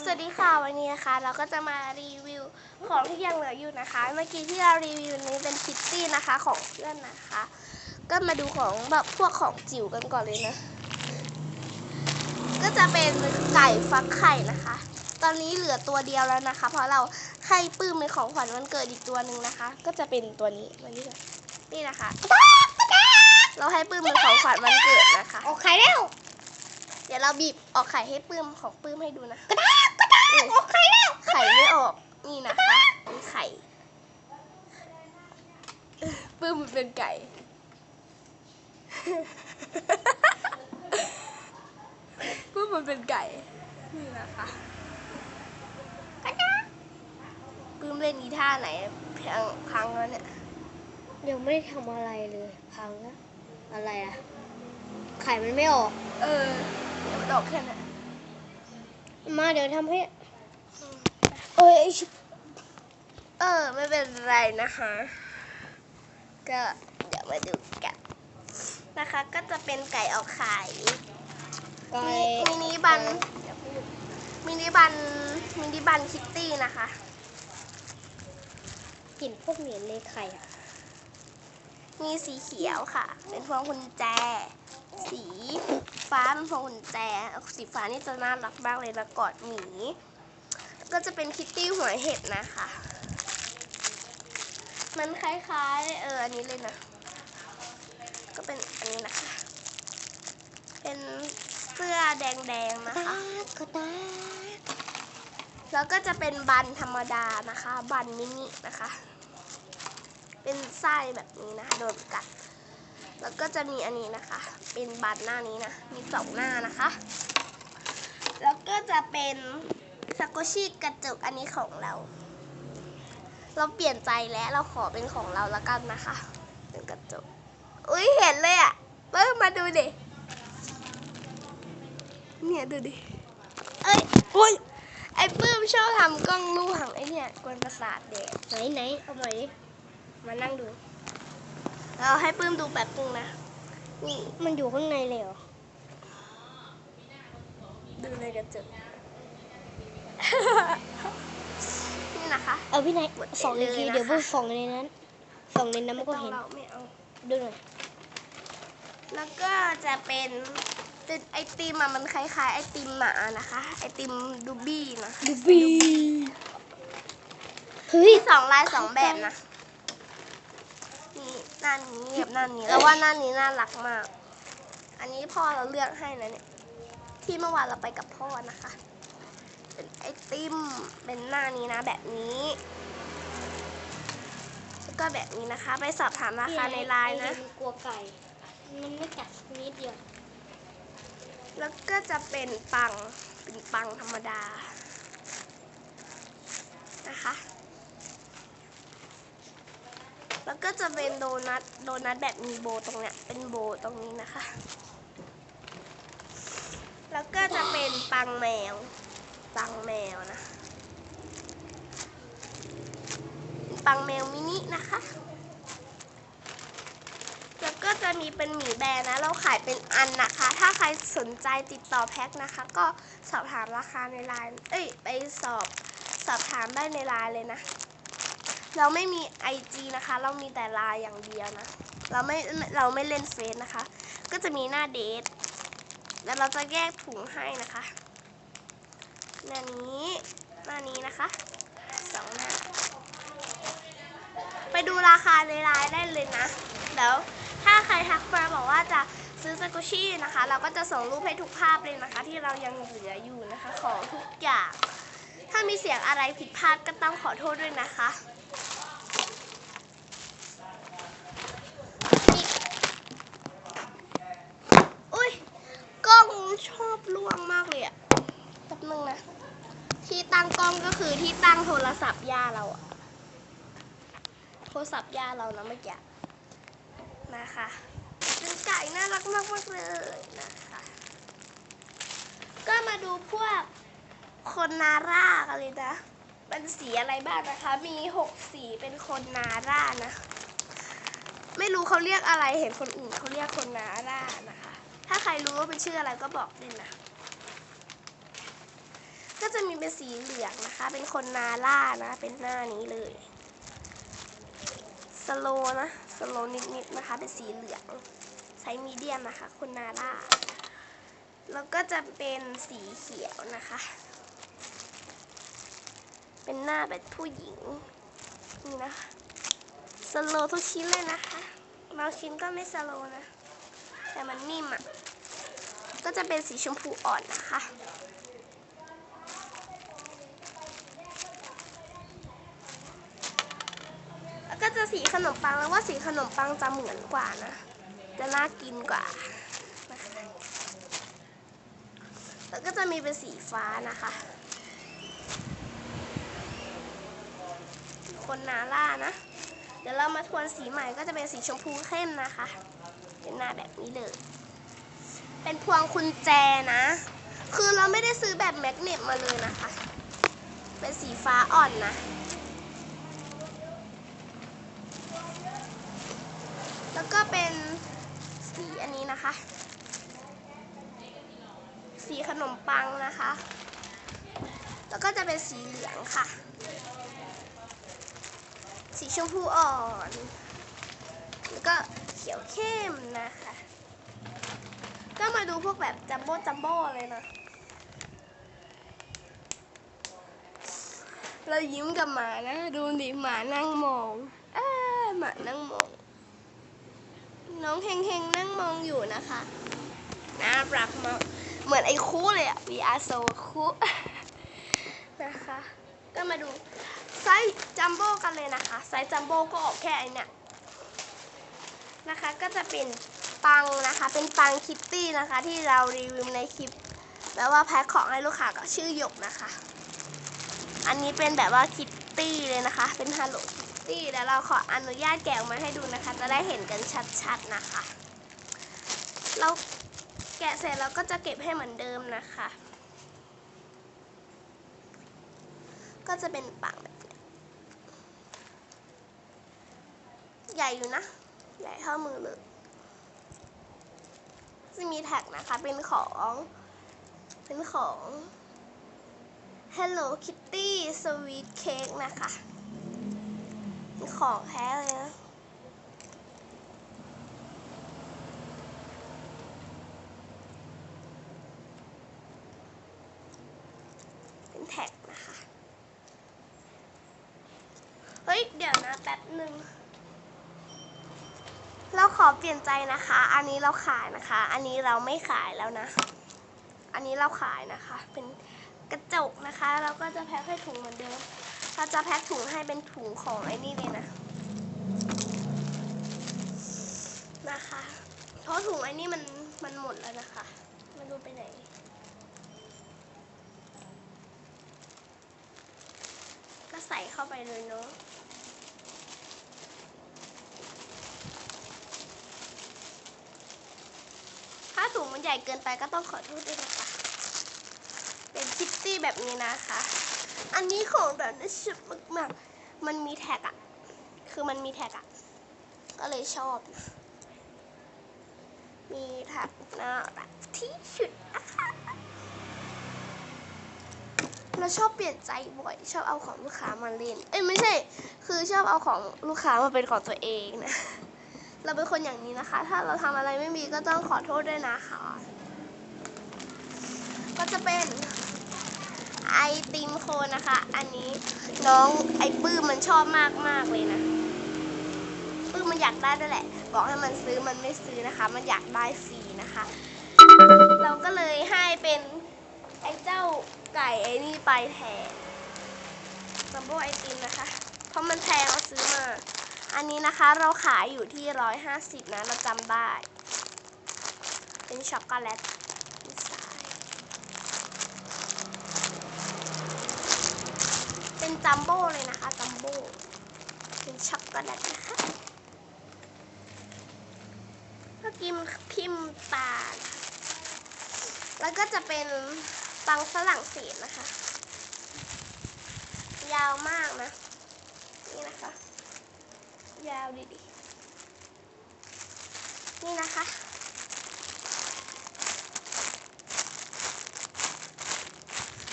สวัสดีค่ะวันนี้นะคะ เราก็จะมารีวิวของที่ยังเหลืออยู่นะคะ เมื่อกี้ที่เรารีวิวนี้เป็นคิตตี้นะคะของเพื่อนนะคะ ก็มาดูของแบบพวกของจิ๋วกันก่อนเลยนะ ก็จะเป็นไก่ฟักไข่นะคะ ตอนนี้เหลือตัวเดียวแล้วนะคะ เพราะเราให้ปื้มเป็นของขวัญวันเกิดอีกตัวหนึ่งนะคะ ก็จะเป็นตัวนี้มานี่ก่อนนี่นะคะ เราให้ปื้มเป็นของขวัญวันเกิดนะคะออกไข่แล้ว ดี๋ยวเราบีบออกไข่ให้ปื้มของปื้มให้ดูนะกระดากกระดากออกไข่แล้วไข่ไม่ออกนี่นะคะมีไข่ปื้มมันเป็นไก่ ปื้มมันเป็นไก่ นี่นะคะกระดากปื้มเล่นอีท่าไหนพังพังแล้วเนี่ยยังไม่ได้ทำอะไรเลยพังแล้วอะไรอะไข่มันไม่ออก เออเดี๋ยว มันออกแค่นั้นมาเดี๋ยวทำให้เอ้ยไอ้ชิบเออไม่เป็นไรนะคะ ก็เดี๋ยวมาดูกันนะคะ ก็จะเป็นไก่ออกไข่ไก่มินิบันมินิบันมินิบันคิตตี้นะคะกลิ่นพวกเหนียนเลยไข่อะมีสีเขียวค่ะ เป็นพวงกุญแจ สีฟ้าเป็นพวงกุญแจสีฟ้านี่จะน่ารักมากเลยแล้วกอดหมีก็จะเป็นคิตตี้หัวเห็ดนะคะ มันคล้ายๆ เอออันนี้เลยนะ ก็เป็นอันนี้นะคะ เป็นเสื้อแดงๆนะคะกระดากแล้วก็จะเป็นบันธรรมดานะคะ บันมินินะคะ เป็นไส้แบบนี้นะคะโดนกัด แล้วก็จะมีอันนี้นะคะ เป็นบันหน้านี้นะ มีสองหน้านะคะ แล้วก็จะเป็นสโกชิกระจกอันนี้ของเรา เราเปลี่ยนใจแล้วเราขอเป็นของเราแล้วกันนะคะเป็นกระจก อุ้ยเห็นเลยอะ่ะเบิ้งมาดูดิเนี่ยดูดิ เอ้ยอุ้ยไอ้ปื้มชอบทำกล้องลู่หังไอ้เนี่ยกวนประสาทเด็กไหนไหนเอาใหม่ดิมานั่งดู เราให้ปื้มดูแบบนึงนะนี่มันอยู่ข้างในเลยเหรอดูในกระจกนี่นะคะเอาพี่นายกดไปส่องอีกทีเลยนะคะเดี๋ยวพวกส่องในนั้นส่องในนั้นมันก็ไต้องเห็นเราไม่เอาดูหน่อยแล้วก็จะเป็นเป็นไอติมอะมันคล้ายๆไอติมหมานะคะ ไอติมดูบี้นะดูบีเฮ้ยมีสองลายสองแบบนะนี่ หน้านี้กับหน้านี้แล้วว่าหน้านี้น่ารักมาก อันนี้พ่อเราเลือกให้นะเนี่ย ที่เมื่อวานเราไปกับพ่อนะคะ เป็นไอติม เป็นหน้านี้นะ แบบนี้แล้วก็แบบนี้นะคะ ไปสอบถามราคาในไลน์นะอ้มันกลัวไก่ มันไม่กัดสักนิดเดียว แล้วก็จะเป็นปัง เป็นปังธรรมดานะคะ แล้วก็จะเป็นโดนัท โดนัทแบบมีโบตรงเนี้ย เป็นโบตรงนี้นะคะ แล้วก็จะเป็นปังแมว ปังแมวนะ ปังแมวมินินะคะ แล้วก็จะมีเป็นหมีแบรนด์นะ เราขายเป็นอันนะคะ ถ้าใครสนใจติดต่อแพ็คนะคะ ก็สอบถามราคาในไลน์ เอ้ย ไปสอบสอบถามได้ในไลน์เลยนะ เราไม่มี IG นะคะ เรามีแต่ไลน์อย่างเดียวนะ เราไม่เราไม่เล่นเฟซนะคะ ก็จะมีหน้าเดทแล้วเราจะแยกถุงให้นะคะหน้านี้หน้านี้นะคะสองหน้าไปดูราคาในไลน์ได้เลยนะเดี๋ยวถ้าใครทักมาบอกว่าจะซื้อสกุชี่นะคะ เราก็จะส่งรูปให้ทุกภาพเลยนะคะ ที่เรายังเหลืออยู่นะคะของทุกอย่าง ถ้ามีเสียงอะไรผิดพลาดก็ต้องขอโทษด้วยนะคะอุ้ยกล้อง ชอบล่วงมากเลยอะแป๊บนึงนะ ที่ตั้งกล้องก็คือที่ตั้งโทรศัพท์ย่าเราอะโทรศัพท์ย่าเรานะเมื่อกี้นะคะเป็นไก่น่ารักมากมากเลยนะคะ ก็มาดูพวกคนนาร่ากันเลยนะ เป็นสีอะไรบ้างนะคะ มีหกสีเป็นคนนาร่านะ ไม่รู้เขาเรียกอะไร เห็นคนอื่นเขาเรียกคนนาร่านะคะ ถ้าใครรู้ว่าเป็นชื่ออะไรก็บอกด้วยนะ ก็จะมีเป็นสีเหลืองนะคะ เป็นคนนาล่านะ เป็นหน้านี้เลย สโลนะ สโลนิดๆนะคะ เป็นสีเหลืองไซส์มีเดียมนะคะ คนนาล่า แล้วก็จะเป็นสีเขียวนะคะ เป็นหน้าแบบผู้หญิง นี่นะคะสโลทุกชิ้นเลยนะคะบางชิ้นก็ไม่สโลนะ แต่มันนิ่มอะ ก็จะเป็นสีชมพูอ่อนนะคะ แล้วก็จะสีขนมปังแล้วว่าสีขนมปังจะเหมือนกว่านะ จะน่ากินกว่า แล้วก็จะมีเป็นสีฟ้านะคะ คนนาล่านะเดี๋ยวเรามาทวนสีใหม่ก็จะเป็นสีชมพูเข้มนะคะ เป็นหน้าแบบนี้เลย เป็นพวงกุญแจนะ คือเราไม่ได้ซื้อแบบแมกเนตมาเลยนะคะ เป็นสีฟ้าอ่อนนะ แล้วก็เป็นสีอันนี้นะคะ สีขนมปังนะคะ แล้วก็จะเป็นสีเหลืองค่ะ สีชมพูอ่อน แล้วก็เขียวเข้มนะคะ ก็มาดูพวกแบบจัมโบ้จัมโบ้เลยนะ เรายิ้มกับหมานะ ดูดิหมานั่งมองอ้อหมานั่งมอง น้องเฮงเฮงนั่งมองอยู่นะคะน่ารักมาก เหมือนไอ้คู่เลยอะ we are so คู่นะคะ ก็มาดูไซส์จัมโบ้กันเลยนะคะ ไซส์จัมโบ้ก็ออกแค่ไอเนี่ยนะคะ ก็จะเป็น ปังนะคะ เป็นปังคิตตี้นะคะ ที่เรารีวิวในคลิป แล้วว่าแพ็คของให้ลูกค้าก็ชื่อหยกนะคะ อันนี้เป็นแบบว่าคิตตี้เลยนะคะ เป็นฮัลโหลคิตตี้เดี๋ยวเราขออนุญาตแกะออกมาให้ดูนะคะ จะได้เห็นกันชัดๆนะคะ เราแกะเสร็จเราก็จะเก็บให้เหมือนเดิมนะคะ ก็จะเป็นปังแบบนี้ใหญ่อยู่นะ ใหญ่เท่ามือเลย จะมีแท็กนะคะเป็นของ เป็นของ Hello Kitty Sweet Cake นะคะเป็นของแท้เลยนะเป็นแท็กนะคะ เฮ้ย เดี๋ยวนะแป๊บหนึ่ง เราขอเปลี่ยนใจนะคะ อันนี้เราขายนะคะ อันนี้เราไม่ขายแล้วนะ อันนี้เราขายนะคะ เป็นกระจกนะคะ เราก็จะแพ็คให้ถุงเหมือนเดิมเราจะแพ็คถุงให้เป็นถุงของไอ้นี่เลยนะนะคะ เพราะถุงไอ้นี่มันมันหมดแล้วนะคะมันรู้ไปไหนก็ใส่เข้าไปเลยเนาะ ถุงมันใหญ่เกินไปก็ต้องขอโทษด้วยนะคะ เป็นคิตตี้แบบนี้นะคะ อันนี้ของแบบน่าชอบมากๆมันมีแท็กอะคือมันมีแท็กอะก็เลยชอบนะมีแท็กน่ารักที่สุดนะคะเราชอบเปลี่ยนใจบ่อย ชอบเอาของลูกค้ามาเล่น เอ้ยไม่ใช่ คือชอบเอาของลูกค้ามาเป็นของตัวเองนะ เราเป็นคนอย่างนี้นะคะ ถ้าเราทำอะไรไม่มีก็ต้องขอโทษด้วยนะคะ ก็จะเป็นไอติมโคนนะคะ อันนี้น้องไอปื้มมันชอบมากมากเลยนะ ปื้มมันอยากได้ด้วยแหละ บอกให้มันซื้อมันไม่ซื้อนะคะ มันอยากได้ฟรีนะคะ เราก็เลยให้เป็นไอเจ้าไก่ไอนี่ไปแทนซัมโบไอติมนะคะ เพราะมันแพงเราซื้อมา อันนี้นะคะเราขายอยู่ที่ร้อยห้าสิบนะเราจำได้ เป็นช็อกโกแลตเป็นจัมโบ้เลยนะคะจัมโบ้เป็นช็อกโกแลตนะคะเมื่อกี้มันพิมพ์ตาแล้วก็จะเป็นปังฝรั่งเศสนะคะ ยาวมากนะ นี่นะคะ ยาวดีๆ นี่นะคะ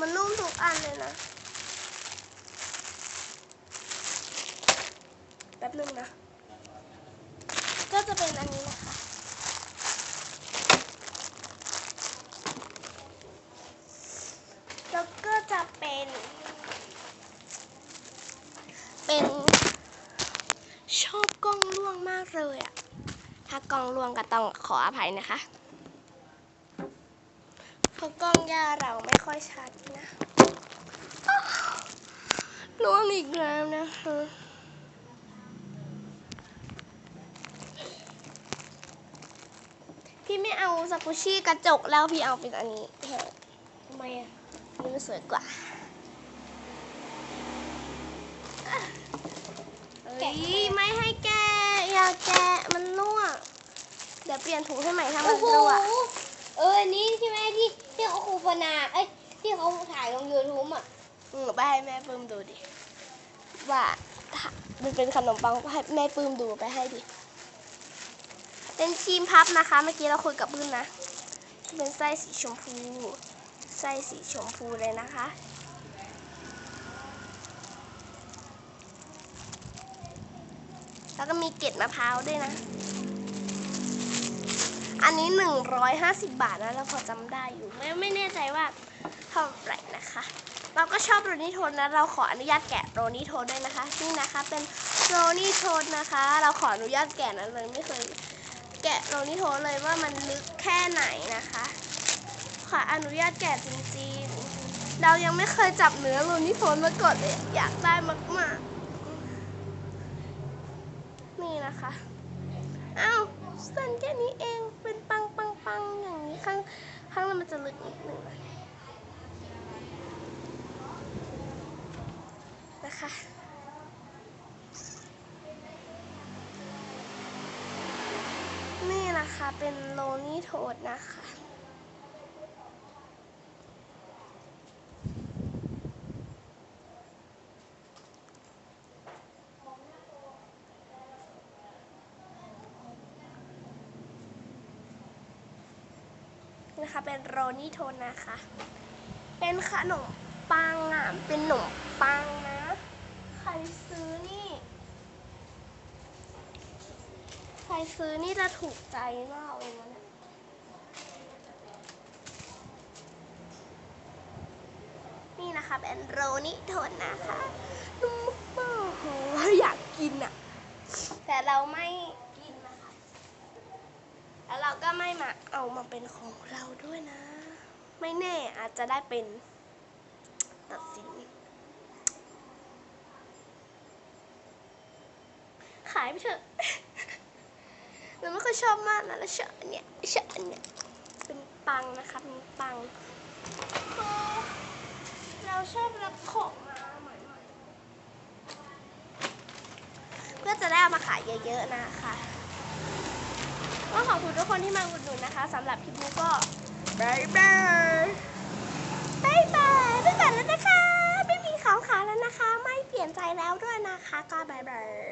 มันนุ่มทุกอันเลยนะ แป๊บนึงนะ ก็จะเป็นอันนี้นะคะ แล้วก็จะเป็น เป็น ชอบกล้องล่วงมากเลยอะถ้ากล้องล่วงก็ต้องขออภัยนะคะเพราะกล้องย่าเราไม่ค่อยชัดนะอ้าวล่วงอีกแล้วนะคะพี่ไม่เอาสกุชี่กระจกแล้วพี่เอาเป็นอันนี้แทนทำไมอะนี่มันสวยกว่าแกะเอ้ยไม่ให้แกะอย่าแกะมันรั่วเดี๋ยวเปลี่ยนถุงให้ใหม่ถ้ามันโอ้โหรั่วเอออันนี้ใช่ไหมที่ที่เขาโฆษณาเอ้ยที่เขาถ่ายลงยูทูบอะอืมไปให้แม่ปื้มดูดิ ว่าถ้ามันเป็นขนมปังให้แม่ปื้มดูไปให้ดิ เป็นครีมพับนะคะ เมื่อกี้เราคุยกับปื้มนะ เป็นไส้สีชมพู ไส้สีชมพูเลยนะคะ แล้วก็มีเกล็ดมะพร้าวด้วยนะ อันนี้ 150 บาทนะเราพอจำได้อยู่ไม่ไม่แน่ใจว่าเท่าไหร่นะคะ เราก็ชอบโรนี่โทนนะ เราขออนุญาตแกะโรนี่โทนด้วยนะคะนี่นะคะเป็นโรนี่โทนนะคะ เราขออนุญาตแกะนะเลยไม่เคยแกะโรนี่โทนเลยว่ามันลึกแค่ไหนนะคะ ขออนุญาตแกะจริงๆเรายังไม่เคยจับเนื้อโรนี่โทนมาก่อนเลยอยากได้มากๆ นี่นะคะ อ้าวสันแค่ มันจะลึกนิดนึงนะคะนี่นะคะเป็นโลนี่โทดนะคะ นะคะ เป็นโรนี่โทนนะคะ เป็นขนมปังอะ เป็นขนมปังนะ ใครซื้อนี่ ใครซื้อนี่จะถูกใจมากเลยนะนี่นี่นะคะเป็นโรนี่โทนนะคะนุ่มมากโหอยากกินอะ แต่เราไม่ แล้วเราก็ไม่มาเอามาเป็นของเราด้วยนะ ไม่แน่อาจจะได้เป็นตัดสิน ขายไปเถอะเราไม่ค่อยชอบมากนะแล้วเชอะอันเนี่ยเชอะอันเนี่ยเป็นปังนะคะเป็นปังโอ้เราชอบรับของมาเพื่อจะได้เอามาขายเยอะๆนะคะ ก็ขอบคุณทุกคนที่มาอุดหนุนนะคะสำหรับคลิปนี้ก็บายบายบายบายไปก่อนแล้วนะคะ ไม่มีขาวขาแล้วนะคะ ไม่เปลี่ยนใจแล้วด้วยนะคะ ก็บายบาย